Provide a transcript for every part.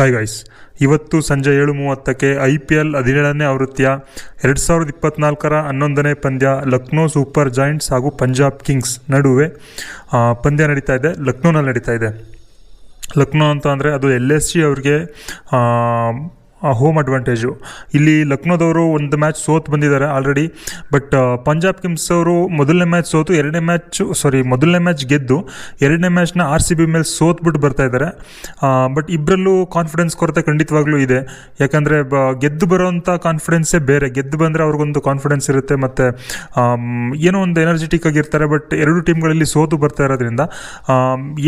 Hi guys ಇವತ್ತು ಸಂಜೆ ಏಳು ಮೂವತ್ತಕ್ಕೆ ಐ ಪಿ ಎಲ್ ಹದಿನೇಳನೇ ಆವೃತ್ತಿಯ ಎರಡು ಸಾವಿರದ ಇಪ್ಪತ್ನಾಲ್ಕರ ಹನ್ನೊಂದನೇ ಪಂದ್ಯ ಲಕ್ನೋ ಸೂಪರ್ ಜಾಯಿಂಟ್ಸ್ ಹಾಗೂ ಪಂಜಾಬ್ ಕಿಂಗ್ಸ್ ನಡುವೆ ಪಂದ್ಯ ನಡೀತಾ ಇದೆ. ಲಕ್ನೋನಲ್ಲಿ ನಡೀತಾ ಇದೆ. ಲಕ್ನೋ ಅಂತ ಅಂದರೆ ಅದು ಎಲ್ ಎಸ್ ಜಿ ಅವ್ರಿಗೆ ಹೋಮ್ ಅಡ್ವಾಂಟೇಜು ಇಲ್ಲಿ ಲಕ್ನೋದವರು ಒಂದು ಮ್ಯಾಚ್ ಸೋತು ಬಂದಿದ್ದಾರೆ ಆಲ್ರೆಡಿ ಬಟ್ ಪಂಜಾಬ್ ಕಿಂಗ್ಸ್ ಅವರು ಮೊದಲನೇ ಮ್ಯಾಚ್ ಸೋತು, ಎರಡನೇ ಮ್ಯಾಚ್ ಸಾರಿ ಮೊದಲನೇ ಮ್ಯಾಚ್ ಗೆದ್ದು, ಎರಡನೇ ಮ್ಯಾಚ್ನ ಆರ್ ಸಿ ಬಿ ಮೇಲೆ ಸೋತ್ಬಿಟ್ಟು ಬರ್ತಾ ಇದ್ದಾರೆ. ಬಟ್ ಇಬ್ಬರಲ್ಲೂ ಕಾನ್ಫಿಡೆನ್ಸ್ ಕೊರತೆ ಖಂಡಿತವಾಗ್ಲೂ ಇದೆ. ಯಾಕಂದರೆ ಗೆದ್ದು ಬರೋವಂಥ ಕಾನ್ಫಿಡೆನ್ಸೇ ಬೇರೆ. ಗೆದ್ದು ಬಂದರೆ ಅವ್ರಿಗೊಂದು ಕಾನ್ಫಿಡೆನ್ಸ್ ಇರುತ್ತೆ ಮತ್ತು ಏನೋ ಒಂದು ಎನರ್ಜೆಟಿಕ್ ಆಗಿರ್ತಾರೆ ಬಟ್ ಎರಡು ಟೀಮ್ಗಳಲ್ಲಿ ಸೋತು ಬರ್ತಾ ಇರೋದ್ರಿಂದ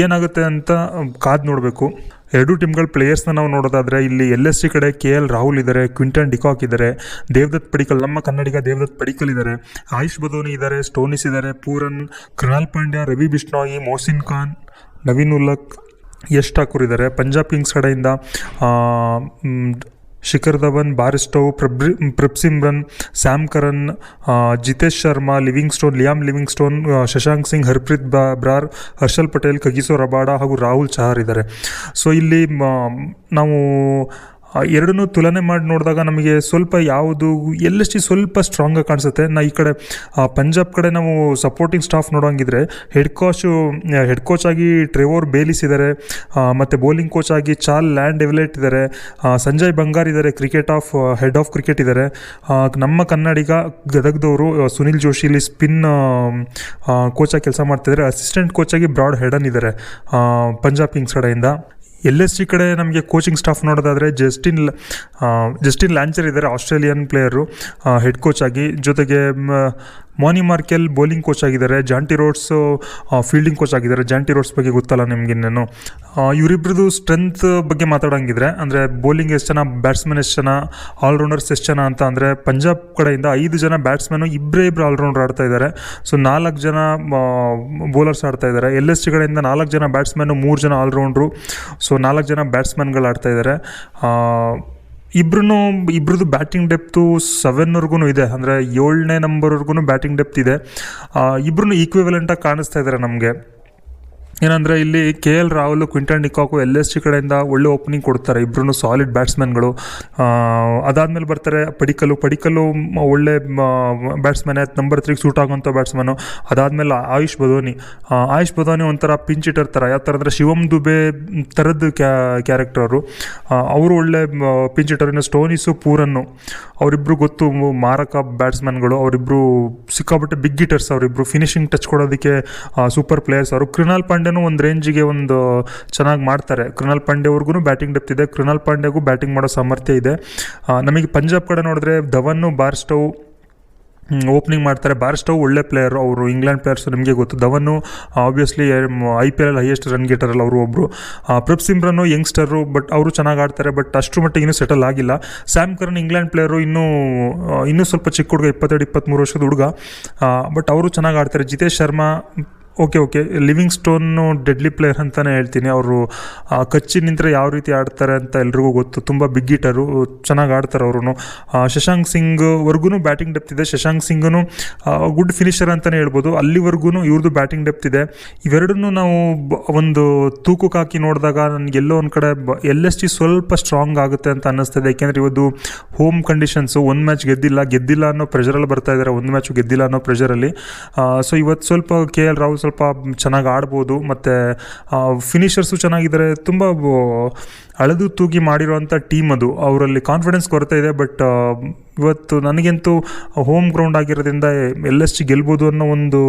ಏನಾಗುತ್ತೆ ಅಂತ ಕಾದು ನೋಡಬೇಕು. ಎರಡೂ ಟೀಮ್ಗಳ ಪ್ಲೇಯರ್ಸ್ನ ನಾವು ನೋಡೋದಾದರೆ ಇಲ್ಲಿ ಎಲ್ ಎಸ್ ಸಿ ಕಡೆ ಕೆ ಎಲ್ ರಾಹುಲ್ ಇದ್ದಾರೆ ಕ್ವಿಂಟನ್ ಡಿಕಾಕ್ ಇದ್ದಾರೆ ದೇವದತ್ ಪಡಿಕಲ್, ನಮ್ಮ ಕನ್ನಡಿಗ ದೇವದತ್ ಪಡಿಕಲ್ ಇದ್ದಾರೆ ಆಯುಷ್ ಬದೋನಿ ಇದ್ದಾರೆ ಸ್ಟೋನಿಸ್ ಇದ್ದಾರೆ ಪೂರನ್, ಕೃಣಾಲ್ ಪಾಂಡ್ಯ, ರವಿ ಬಿಷ್ಣೋಯಿ ಮೋಸಿನ್ ಖಾನ್, ನವೀನ್ ಉಲ್ಲಕ್, ಯಶ್ ಠಾಕೂರ್ ಇದ್ದಾರೆ ಪಂಜಾಬ್ ಕಿಂಗ್ಸ್ ಕಡೆಯಿಂದ Shikhar Dhawan Bairstow ಪ್ರಬ್ರಿ Prabhsimran Sam Curran Jitesh Sharma Livingstone Liam Livingstone Shashank Singh, Harpreet Brar, Harshal Patel, Kagiso Rabada ಹಾಗೂ ರಾಹುಲ್ ಚಹಾರ್ ಇದ್ದಾರೆ. ಸೊ, ಇಲ್ಲಿ ನಾವು ಎರಡನ್ನೂ ತುಲನೆ ಮಾಡಿ ನೋಡಿದಾಗ ನಮಗೆ ಸ್ವಲ್ಪ ಯಾವುದು, ಎಲ್ಲಷ್ಟು ಸ್ವಲ್ಪ ಸ್ಟ್ರಾಂಗಾಗಿ ಕಾಣಿಸುತ್ತೆ. ನಾ ಈ ಕಡೆ ಪಂಜಾಬ್ ಕಡೆ ನಾವು ಸಪೋರ್ಟಿಂಗ್ ಸ್ಟಾಫ್ ನೋಡೋಂಗಿದ್ರೆ ಹೆಡ್ ಕೋಚು ಹೆಡ್ ಕೋಚ್ ಆಗಿ ಟ್ರೆವೋರ್ ಬೇಲಿಸ್ ಇದ್ದಾರೆ ಮತ್ತು ಬೌಲಿಂಗ್ ಕೋಚ್ ಆಗಿ ಚಾಲ್ ಲ್ಯಾಂಡ್ ಡೆವಲೆಟ್ ಇದ್ದಾರೆ ಸಂಜಯ್ ಬಂಗಾರ್ ಇದ್ದಾರೆ cricket of head of cricket ಇದ್ದಾರೆ ನಮ್ಮ ಕನ್ನಡಿಗ ಗದಗದವರು ಸುನಿಲ್ ಜೋಶಿ ಇಲ್ಲಿ ಸ್ಪಿನ್ ಕೋಚಾಗಿ ಕೆಲಸ ಮಾಡ್ತಿದ್ದಾರೆ ಅಸಿಸ್ಟೆಂಟ್ ಕೋಚಾಗಿ ಬ್ರಾಡ್ ಹೆಡನ್ ಇದ್ದಾರೆ ಪಂಜಾಬ್ ಕಿಂಗ್ಸ್ ಕಡೆಯಿಂದ. ಎಲ್ ಎಸ್ ಸಿ ಕಡೆ ನಮಗೆ ಕೋಚಿಂಗ್ ಸ್ಟಾಫ್ ನೋಡೋದಾದರೆ ಜಸ್ಟಿನ್ ಜಸ್ಟಿನ್ ಲ್ಯಾಂಚರ್ ಇದ್ದಾರೆ ಆಸ್ಟ್ರೇಲಿಯನ್ ಪ್ಲೇಯರು ಹೆಡ್ ಕೋಚ್ ಆಗಿ. ಜೊತೆಗೆ ಮೋನಿ ಮಾರ್ಕೆಲ್ ಬೌಲಿಂಗ್ ಕೋಚ್ ಆಗಿದ್ದಾರೆ, ಜಾಂಟಿ ರೋಡ್ಸ್ ಫೀಲ್ಡಿಂಗ್ ಕೋಚ್ ಆಗಿದ್ದಾರೆ. ಜಾಂಟಿ ರೋಡ್ಸ್ ಬಗ್ಗೆ ಗೊತ್ತಲ್ಲ ನಿಮ್ಗಿನ್ನೇನು ಇವರಿಬ್ರದ್ದು ಸ್ಟ್ರೆಂತ್ ಬಗ್ಗೆ ಮಾತಾಡೋಂಗಿದ್ರೆ, ಅಂದರೆ ಬೌಲಿಂಗ್ ಎಷ್ಟು ಜನ ಬ್ಯಾಟ್ಸ್ಮನ್ ಎಷ್ಟು ಜನ ಆಲ್ರೌಂಡರ್ಸ್ ಎಷ್ಟು ಜನ ಅಂತ ಅಂದರೆ ಪಂಜಾಬ್ ಕಡೆಯಿಂದ ಐದು ಜನ ಬ್ಯಾಟ್ಸ್ಮನ್ನು ಇಬ್ಬರೇ ಇಬ್ಬರು ಆಲ್ರೌಂಡರ್ ಆಡ್ತಾ ಇದ್ದಾರೆ. ಸೊ ನಾಲ್ಕು ಜನ ಬೌಲರ್ಸ್ ಆಡ್ತಾ ಇದ್ದಾರೆ. ಎಲ್ ಎಸ್ ಕಡೆಯಿಂದ ನಾಲ್ಕು ಜನ ಬ್ಯಾಟ್ಸ್ಮನ್ನು ಮೂರು ಜನ ಆಲ್ರೌಂಡ್ರು ಸೊ ನಾಲ್ಕು ಜನ ಬ್ಯಾಟ್ಸ್ಮನ್ಗಳು ಆಡ್ತಾ ಇದ್ದಾರೆ. ಇಬ್ರು ಇಬ್ರದ್ದು ಬ್ಯಾಟಿಂಗ್ ಡೆಪ್ತು ಸೆವೆನ್ವರೆಗೂ ಇದೆ. ಅಂದರೆ ಏಳನೇ ನಂಬರ್ವರೆಗೂ ಬ್ಯಾಟಿಂಗ್ ಡೆಪ್ತ್ ಇದೆ. ಇಬ್ರು ಈಕ್ವಿವೆಲೆಂಟಾಗಿ ಕಾಣಿಸ್ತಾ ಇದ್ದಾರೆ ನಮಗೆ. ಏನಂದರೆ ಇಲ್ಲಿ K L Rahul Quinton de Kock L S T ಕಡೆಯಿಂದ ಒಳ್ಳೆ ಓಪನಿಂಗ್ ಕೊಡ್ತಾರೆ. ಇಬ್ಬರೂ ಸಾಲಿಡ್ ಬ್ಯಾಟ್ಸ್ಮನ್ಗಳು ಅದಾದಮೇಲೆ ಬರ್ತಾರೆ ಪಡಿಕಲ್ಲು. ಪಡಿಕಲ್ಲು ಒಳ್ಳೆ ಬ್ಯಾಟ್ಸ್ಮನ್ ನಂಬರ್ ತ್ರೀಗೆ ಸೂಟ್ ಆಗುವಂಥ ಬ್ಯಾಟ್ಸ್ಮನ್ನು ಅದಾದಮೇಲೆ ಆಯುಷ್ ಬದೋನಿ ಆಯುಷ್ ಬದೋನಿ ಒಂಥರ ಪಿಂಚ್ ಇಟ್ಟರ್ ಥರ ಯಾವ ಥರ ಅಂದರೆ ಶಿವಮ್ ದುಬೆ ಥರದ್ದು ಕ್ಯಾ ಕ್ಯಾರೆಕ್ಟರ್ ಅವರು. ಅವರು ಒಳ್ಳೆ ಪಿಂಚ್ ಹಿಟರ್ ಇನ್ನು ಸ್ಟೋನಿಸು ಪೂರನ್ನು ಅವರಿಬ್ಬರು ಗೊತ್ತು ಮಾರಕ ಬ್ಯಾಟ್ಸ್ಮನ್ಗಳು ಅವರಿಬ್ಬರು ಸಿಕ್ಕಾಪಟ್ಟೆ ಬಿಗ್ ಹಿಟರ್ಸ್ ಅವರಿಬ್ಬರು ಫಿನಿಶಿಂಗ್ ಟಚ್ ಕೊಡೋದಕ್ಕೆ ಸೂಪರ್ ಪ್ಲೇಯರ್ಸ್ ಅವರು. ಕೃಣಾಲ್ ಪಾಂಡ್ಯನೂ ಒಂದು ರೇಂಜಿಗೆ ಒಂದು ಚೆನ್ನಾಗಿ ಮಾಡ್ತಾರೆ. ಕೃಣಾಲ್ ಪಾಂಡ್ಯವ್ರಿಗೂ ಬ್ಯಾಟಿಂಗ್ ಡೆಪ್ತ್ ಇದೆ. ಕೃಣಾಲ್ ಪಾಂಡ್ಯಗೂ ಬ್ಯಾಟಿಂಗ್ ಮಾಡೋ ಸಾಮರ್ಥ್ಯ ಇದೆ. ನಮಗೆ ಪಂಜಾಬ್ ಕಡೆ ನೋಡಿದ್ರೆ ಧವನ್ನು ಬಾರ್ಸ್ಟವ್ ಓಪನಿಂಗ್ ಮಾಡ್ತಾರೆ. ಬಾರ್ಸ್ಟವ್ ಒಳ್ಳೆ ಪ್ಲೇಯರು ಅವರು, ಇಂಗ್ಲೆಂಡ್ ಪ್ಲೇಯರ್ಸ್ ನಿಮಗೆ ಗೊತ್ತು. ಧವನ್ನು obviously I P L highest run ಗೆಟರಲ್ಲ ಅವರು ಒಬ್ಬರು ಪ್ರಪ್ ಸಿಮ್ರನ್ನು ಯಂಗ್ಸ್ಟರು ಬಟ್ ಅವರು ಚೆನ್ನಾಗಿ ಆಡ್ತಾರೆ ಬಟ್ ಅಷ್ಟು ಮಟ್ಟಿಗೆ ಇನ್ನೂ ಸೆಟಲ್ ಆಗಿಲ್ಲ. ಸ್ಯಾಮ್ ಕರನ್ ಇಂಗ್ಲೆಂಡ್ ಪ್ಲೇಯರು ಇನ್ನೂ ಇನ್ನೂ ಸ್ವಲ್ಪ ಚಿಕ್ಕ ಹುಡುಗ, ಇಪ್ಪತ್ತೆರಡು ಇಪ್ಪತ್ತ್ಮೂರು ವರ್ಷದ ಹುಡುಗ. ಬಟ್ ಅವರು ಚೆನ್ನಾಗಿ ಆಡ್ತಾರೆ. Jitesh Sharma okay okay. Livingstone deadly player ಅಂತಲೇ ಹೇಳ್ತೀನಿ. ಅವರು ಕಚ್ಚಿ ನಿಂತರೆ ಯಾವ ರೀತಿ ಆಡ್ತಾರೆ ಅಂತ ಎಲ್ರಿಗೂ ಗೊತ್ತು. ತುಂಬ ಬಿಗ್ ಹಿಟರು ಚೆನ್ನಾಗಿ ಆಡ್ತಾರೆ ಅವರು ಶಶಾಂಕ್ ಸಿಂಗ್ ವರ್ಗೂ ಬ್ಯಾಟಿಂಗ್ ಡೆಪ್ತ್ ಇದೆ. ಶಶಾಂಕ್ ಸಿಂಗನು ಗುಡ್ ಫಿನಿಷರ್ ಅಂತಲೇ ಹೇಳ್ಬೋದು. ಅಲ್ಲಿವರೆಗೂ ಇವ್ರದ್ದು ಬ್ಯಾಟಿಂಗ್ ಡೆಪ್ತ್ ಇದೆ. ಇವೆರಡನ್ನೂ ನಾವು ಒಂದು ತೂಕಕ್ಕೆ ಹಾಕಿ ನೋಡಿದಾಗ ನನಗೆ ಎಲ್ಲೋ ಒಂದು ಕಡೆ ಎಲ್ ಎಸ್ ಟಿ ಸ್ವಲ್ಪ ಸ್ಟ್ರಾಂಗ್ ಆಗುತ್ತೆ ಅಂತ ಅನ್ನಿಸ್ತದೆ. ಯಾಕೆಂದರೆ ಇವತ್ತು ಹೋಮ್ ಕಂಡೀಷನ್ಸು ಒಂದು ಮ್ಯಾಚ್ ಗೆದ್ದಿಲ್ಲ. ಗೆದ್ದಿಲ್ಲ ಅನ್ನೋ ಪ್ರೆಷರಲ್ಲಿ ಬರ್ತಾ ಇದ್ದಾರೆ ಒಂದು ಮ್ಯಾಚು ಗೆದ್ದಿಲ್ಲ ಅನ್ನೋ ಪ್ರೆಷರಲ್ಲಿ ಸೊ ಇವತ್ತು ಸ್ವಲ್ಪ ಕೆ ಎಲ್ ರಾಹುಲ್ ಸ್ವಲ್ಪ ಚೆನ್ನಾಗಿ ಆಡ್ಬೋದು, ಮತ್ತು ಫಿನಿಷರ್ಸು ಚೆನ್ನಾಗಿದ್ದಾರೆ. ತುಂಬ ಅಳೆದು ತೂಗಿ ಮಾಡಿರೋವಂಥ ಟೀಮ್ ಅದು. ಅವರಲ್ಲಿ ಕಾನ್ಫಿಡೆನ್ಸ್ ಕೊರತೆ ಇದೆ ಬಟ್ ಇವತ್ತು ನನಗಂತೂ ಹೋಮ್ ಗ್ರೌಂಡ್ ಆಗಿರೋದ್ರಿಂದ ಎಲ್ ಎಸ್ ಟಿ ಗೆಲ್ಬೋದು ಅನ್ನೋ ಒಂದು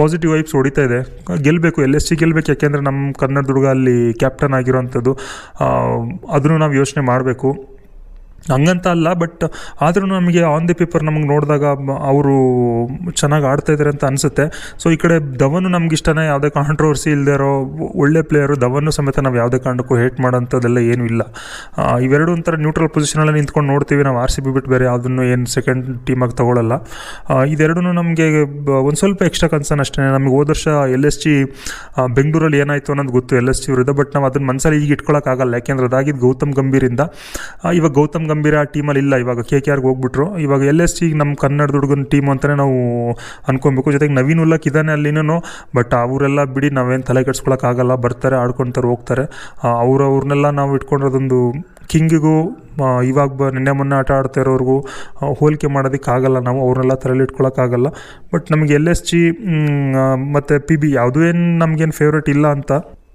ಪಾಸಿಟಿವ್ ವೈಬ್ಸ್ ಹೊಡಿತಾ ಇದೆ. ಗೆಲ್ಲಬೇಕು ಎಲ್ ಎಸ್ ಟಿ ಗೆಲ್ಲಬೇಕು ಯಾಕೆಂದರೆ ನಮ್ಮ ಕನ್ನಡ ಹುಡುಗ ಅಲ್ಲಿ ಕ್ಯಾಪ್ಟನ್ ಆಗಿರೋವಂಥದ್ದು ಅದನ್ನು ನಾವು ಯೋಚನೆ ಮಾಡಬೇಕು. ಹಂಗಂತ ಅಲ್ಲ ಬಟ್ ಆದರೂ ನಮಗೆ ಆನ್ ದಿ ಪೇಪರ್ ನಮಗೆ ನೋಡಿದಾಗ ಅವರು ಚೆನ್ನಾಗಿ ಆಡ್ತಾ ಇದ್ದಾರೆ ಅಂತ ಅನಿಸುತ್ತೆ. ಸೊ ಈ ಕಡೆ ಧವನು ನಮ್ಗೆ ಇಷ್ಟನೇ, ಯಾವುದೇ ಕಾಂಟ್ರವರ್ಸಿ ಇಲ್ಲದೆ ಇರೋ ಒಳ್ಳೆ ಪ್ಲೇಯರು ಧವನ್ನು ಸಮೇತ ನಾವು ಯಾವುದೇ ಕಾರಣಕ್ಕೂ ಹೇಟ್ ಮಾಡೋಂಥದ್ದೆಲ್ಲ ಏನೂ ಇಲ್ಲ. ಇವೆರಡು ಒಂಥರ ನ್ಯೂಟ್ರಲ್ ಪೊಸಿಷನಲ್ಲಿ ನಿಂತ್ಕೊಂಡು ನೋಡ್ತೀವಿ ನಾವು ಆರ್ ಸಿ ಬಿ ಬಿಟ್ಟು ಬೇರೆ ಯಾವುದನ್ನು ಏನು ಸೆಕೆಂಡ್ ಟೀಮಾಗಿ ತಗೊಳ್ಳಲ್ಲ ಇದೆರಡೂ ನಮಗೆ ಒಂದು ಸ್ವಲ್ಪ ಎಕ್ಸ್ಟ್ರಾ ಕನ್ಸರ್ನ್ ಅಷ್ಟೇ. ನಮಗೆ ಹೋದ ವರ್ಷ ಎಲ್ ಎಸ್ ಜಿ ಬೆಂಗಳೂರಲ್ಲಿ ಏನಾಯಿತು ಅನ್ನೋದು ಗೊತ್ತು ಎಲ್ ಎಸ್ ಜಿ ವಿರುದ್ಧ ಬಟ್ ನಾವು ಅದನ್ನು ಮನಸ್ಸಲ್ಲಿ ಈಗ ಇಟ್ಕೊಳ್ಳೋಕ್ಕಾಗಲ್ಲ ಯಾಕೆಂದ್ರೆ ಅದಾಗಿದ್ದು ಗೌತಮ್ ಗಂಭೀರಿಂದ. ಇವಾಗ ಗೌತಮ್ ಗಂಭೀರ ಟೀಮಲ್ಲಿ ಇಲ್ಲ. ಇವಾಗ ಕೆ ಕೆ ಆರ್ಗೆ ಹೋಗ್ಬಿಟ್ರು. ಇವಾಗ ಎಲ್ ಎಸ್ ಸಿ ನಮ್ಮ ಕನ್ನಡದ ಹುಡುಗನ ಟೀಮ್ ಅಂತಲೇ ನಾವು ಅನ್ಕೊಬೇಕು. ಜೊತೆಗೆ ನವೀನ್ ಉಲ್ಲಕ್ ಇದ್ದಾನೆ ಅಲ್ಲಿನೂ. ಬಟ್ ಅವರೆಲ್ಲ ಬಿಡಿ, ನಾವೇನು ತಲೆ ಕೆಡ್ಸ್ಕೊಳಕ್ಕಾಗಲ್ಲ ಬರ್ತಾರೆ, ಆಡ್ಕೊತಾರೆ, ಹೋಗ್ತಾರೆ. ಅವ್ರವ್ರನ್ನೆಲ್ಲ ನಾವು ಇಟ್ಕೊಂಡಿರೋದೊಂದು ಕಿಂಗಿಗೂ ಇವಾಗ ಬ, ನಿನ್ನೆ ಮೊನ್ನೆ ಆಟ ಆಡ್ತಾ ಇರೋರಿಗೂ ಹೋಲಿಕೆ ಹೋಲಿಕೆ ಮಾಡೋದಕ್ಕಾಗಲ್ಲ ನಾವು. ಅವ್ರನ್ನೆಲ್ಲ ತಲೆಯಲ್ಲಿ ಇಟ್ಕೊಳಕ್ಕಾಗಲ್ಲ ಬಟ್ ನಮಗೆ ಎಲ್ ಎಸ್ ಜಿ ಮತ್ತು ಪಿ ಬಿ ಯಾವುದೂ ಏನು ನಮಗೇನು ಫೇವ್ರೇಟ್ ಇಲ್ಲ ಅಂತ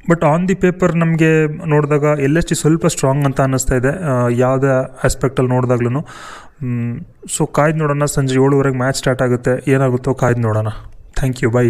ಬಟ್ ಆನ್ ದಿ ಪೇಪರ್ ನಮಗೆ ನೋಡಿದಾಗ ಎಲ್ ಎಸ್ ಟಿ ಸ್ವಲ್ಪ ಸ್ಟ್ರಾಂಗ್ ಅಂತ ಅನ್ನಿಸ್ತಾ ಇದೆ. ಯಾವುದೇ ಆಸ್ಪೆಕ್ಟಲ್ಲಿ ನೋಡಿದಾಗ್ಲೂ ಸೊ ಕಾಯ್ದು ನೋಡೋಣ ಸಂಜೆ ಏಳುವರೆಗೆ ಮ್ಯಾಚ್ ಸ್ಟಾರ್ಟ್ ಆಗುತ್ತೆ. ಏನಾಗುತ್ತೋ ಕಾಯ್ದು ನೋಡೋಣ. Thank you by